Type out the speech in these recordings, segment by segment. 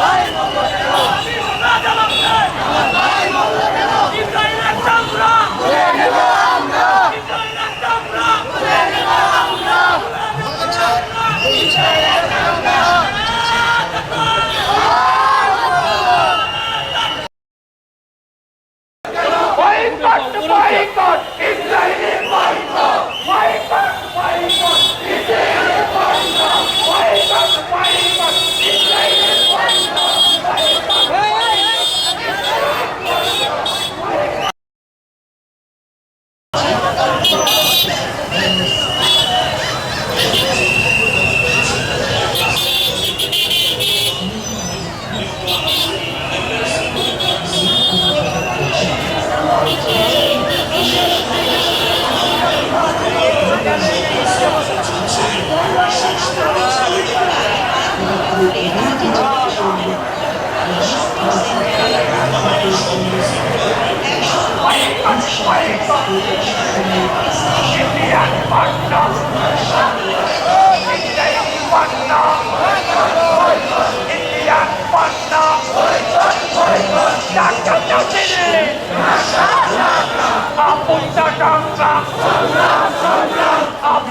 来了。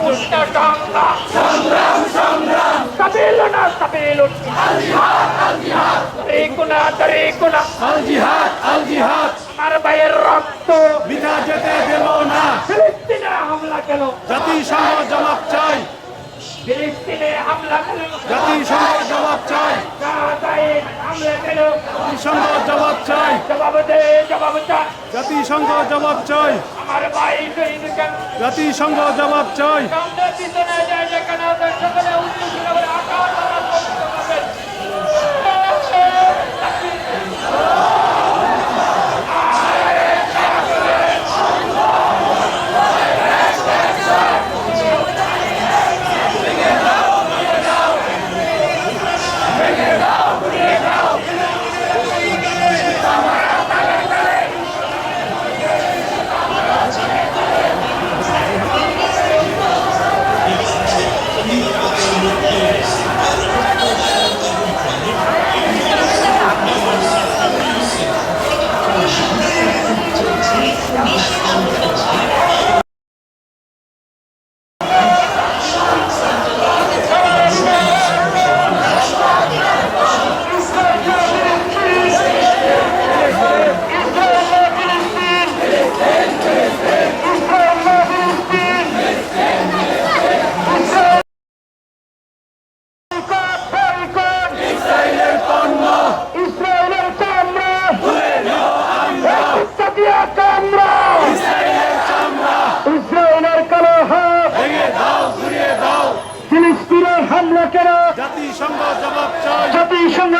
Apunta ganga! Kabilon na kabilon! Tarikuna, tarikuna! আল জিহাদ আল জিহাদ আমার ভাইয়ের রক্ত বিনা যেতে দেব না ফিলিস্তিনে হামলা কেন জাতিসংঘ জবাব চাই ফিলিস্তিনে হামলা কেন জাতিসংঘ জবাব চাই হামলা কেন জাতিসংঘ জবাব চাই জবাব দে জবাব চা জাতিসংঘ জবাব চাই আমার ভাই শহীদ কেন জাতিসংঘ জবাব চাই সামনে পিছনে যায় যেখানে সকলে উচ্চ জাতিসংঘ জবাব চাই। জাতিসংঘ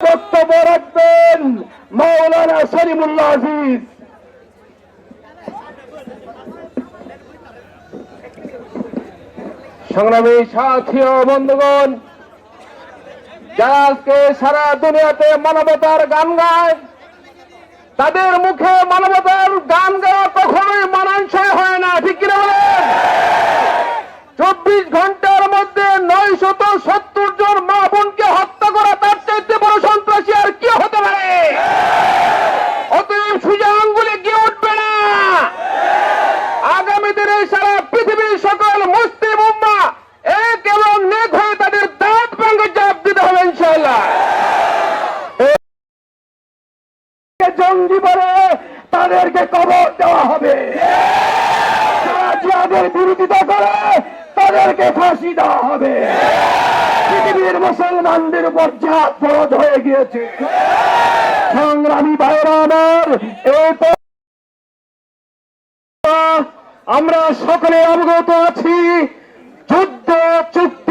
বক্তব্য রাখবেন মৌলানা শরীফুল্লাহ আজিজ সংগ্রামী সাথী বন্ধুগণ, যারা আজকে সারা দুনিয়াতে মানবতার গান গায়, তাদের মুখে মানবতার গান গাওয়া কখনোই মানানসই হয় না ঠিক কিনা বলেন চব্বিশ ঘণ্টার মধ্যে নয় শত সত্তর জন মা বোনকে হত্যা করা তার চাইতে বড় সন্ত্রাসী আর কি হতে পারে অতএব সুজা আঙ্গুলে গিয়ে উঠবে না আগামী দিনে সারা পৃথিবীর সকল মুসলিম উম্মা এক এবং নেক হয়ে তাদের দাঁত ভেঙে জবাব দিতে হবে ইনশাল্লাহ জঙ্গি বলে তাদেরকে কবর দেওয়া হবে। যারা জিহাদের বিরোধিতা করে, তাদেরকে ফাঁসি দেওয়া হবে। পৃথিবীর মুসলমানদের উপর জাত ফরজ হয়ে গিয়েছে। সংগ্রামী ভাইরা আমার আমরা সকলে অবগত আছি। যুদ্ধ চুক্তি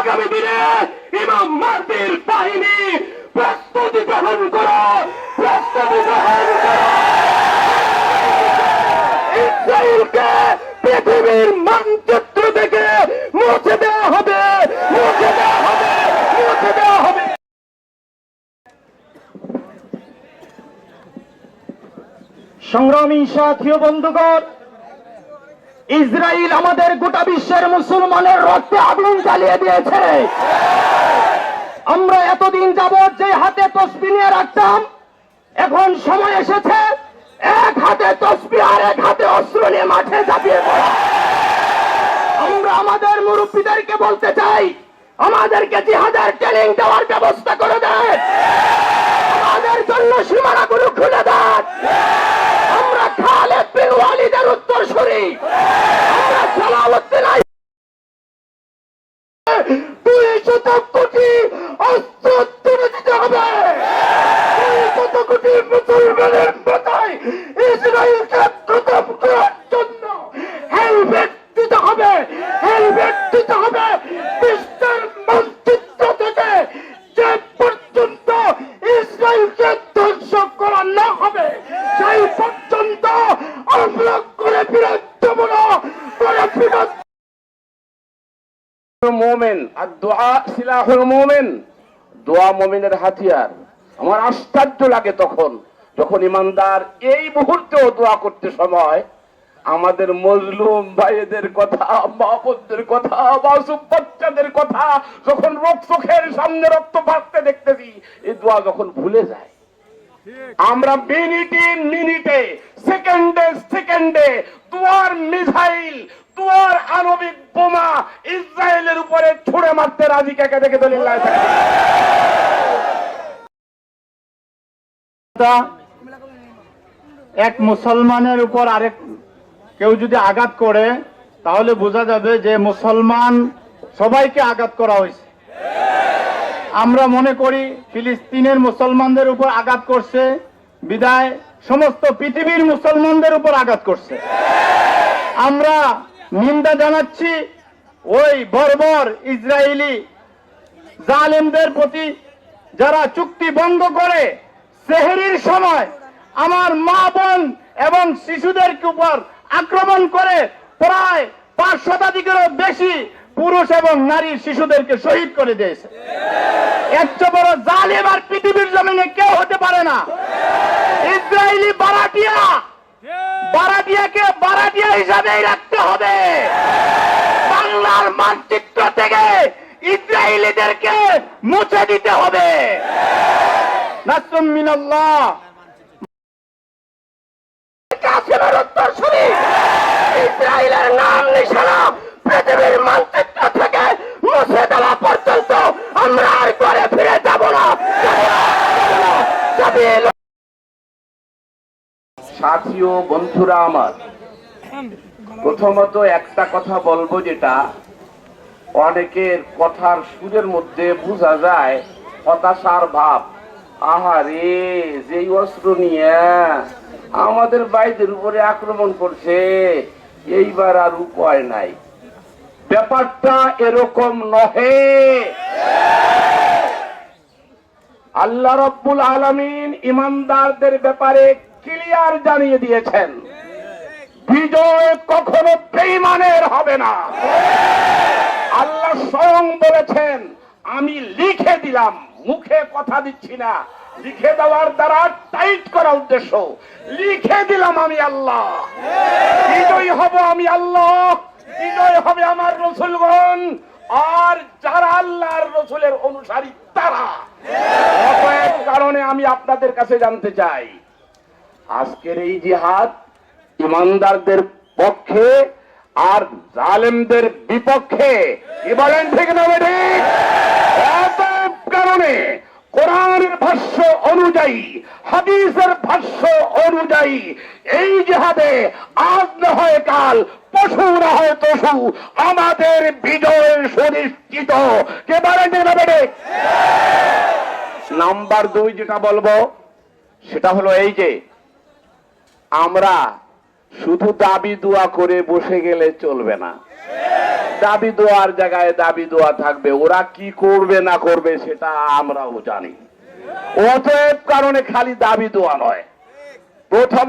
আগামী দিনে ইমাম মাহদির বাহিনী প্রস্তুতি গ্রহণ করো, প্রস্তুতি গ্রহণ করো। ইসরায়েলকে পৃথিবীর মানচিত্র থেকে মুছে দেওয়া হবে, মুছে দেওয়া হবে, মুছে দেওয়া হবে। সংগ্রামী সাথী বন্ধুগণ ইসরায়েল আমাদের গোটা বিশ্বের মুসলমানের রক্তে আগুন জ্বালিয়ে দিয়েছে। আমরা এতদিন যাবৎ যে হাতে তসবি নিয়ে রাখতাম, এখন সময় এসেছে, এক হাতে তসবি আর এক হাতে অস্ত্র নিয়ে মাঠে ঝাঁপিয়ে পড়া। আমরা আমাদের মুরব্বীদেরকে বলতে চাই, আমাদেরকে জিহাদের ট্রেনিং দেওয়ার ব্যবস্থা করে দেয় আমাদের জন্য সীমানাগুলো খুলে দেন। দোয়া সিলাহুল মোমেন। দোয়া মোমেনের হাতিয়ার। আমার আশ্চর্য লাগে তখন, যখন ইমানদার এই মুহূর্তেও দোয়া করতে সময়, আমাদের মজলুম ভাইদের কথা মহাপদের কথা, মাসুম বাচ্চাদের কথা, যখন রক্ত চোখের সামনে রক্ত ভাসতে দেখতেছি, এই দোয়া যখন ভুলে যায়। আমরা মিনিটে মিনিটে, সেকেন্ডে সেকেন্ডে দুয়ার মিসাইল, দুয়ার আণবিক বোমা ইসরায়েলের উপরে ছুড়ে মারতে রাজি কাকে দেখে দলিল্লাহ এক মুসলমানের উপর আরেক কেউ যদি আঘাত করে, তাহলে বোঝা যাবে যে মুসলমান সবাইকে আঘাত করা হয়েছে। আমরা মনে করি ফিলিস্তিনের মুসলমানদের উপর আঘাত করছে, বিদায়, সমস্ত পৃথিবীর মুসলমানদের উপর আঘাত করছে। আমরা নিন্দা জানাচ্ছি ওই বর্বর ইসরায়েলি জালেমদের প্রতি যারা চুক্তি ভঙ্গ করে সেহেরির সময় আমার মা বোন এবং শিশুদের উপর আক্রমণ করে প্রায় পাঁচ শতাধিকেরও বেশি পুরুষ এবং নারী শিশুদেরকে শহীদ করে দিয়েছে। চেয়ে বড় জালিম আর পৃথিবীর জমিনে কেউ হতে পারে না। ইসরায়েলি বারাটিয়া বারাটিয়াকে বারাটিয়া হিসাবেই রাখতে হবে। বাংলার মানচিত্র থেকে ইসরায়েলিদেরকে মুছে দিতে হবে। উত্তর শুনি ইসরায়েলের নাম নিশানা। পৃথিবীর মানচিত্র থেকে মুছে দেওয়া পর্যন্ত আমরা আর ঘরে ফিরে যাবে না। সাথী ও বন্ধুরা আমার, প্রথমত একটা কথা বলব যেটা অনেকের কথার সুরের মধ্যে বোঝা যায়, হতাশার ভাব। আহারে যেই অস্ত্র নিয়ে আমাদের বাইদের উপরে আক্রমণ করছে, এইবার আর উপায় নাই। ব্যাপারটা এরকম নহে। আল্লাহ রব্বুল আলমিন ইমানদারদের ব্যাপারে ক্লিয়ার জানিয়ে দিয়েছেন। বিজয় কখনো বেইমানের হবে না। আল্লাহ স্বয়ং বলেছেন, আমি লিখে দিলাম, মুখে কথা দিচ্ছি না। লিখে দেওয়ার দ্বারা টাইট করা উদ্দেশ্য। লিখে দিলাম আমি আল্লাহ। বিজয়ী হব আমি আল্লাহ। বিজয় হবে আমার রসুলগণ, আর যারা আল্লাহর রসুলের অনুসারী তারা। কারণে আমি আপনাদের কাছে জানতে চাই, আজকের এই জিহাদ ইমানদারদের পক্ষে আর জালেমদের বিপক্ষে। কি বলেন ঠিক না ঠিক কারণে কোরআনের ভাষ্য অনুযায়ী, হাদিসের ভাষ্য অনুযায়ী, এই জিহাদে আজ না হয় কাল, পশু না হয় তসু আমাদের বিজয় সুনিশ্চিত। কে ঠিক নাম্বার দুই যেটা বলব, সেটা হলো এই যে, আমরা শুধু দাবি দোয়া করে বসে গেলে চলবে না। দাবি দোয়ার জায়গায় দাবি দোয়া থাকবে। ওরা কি করবে না করবে সেটা আমরাও জানি। অতএব কারণে খালি দাবি দোয়া নয়। প্রথম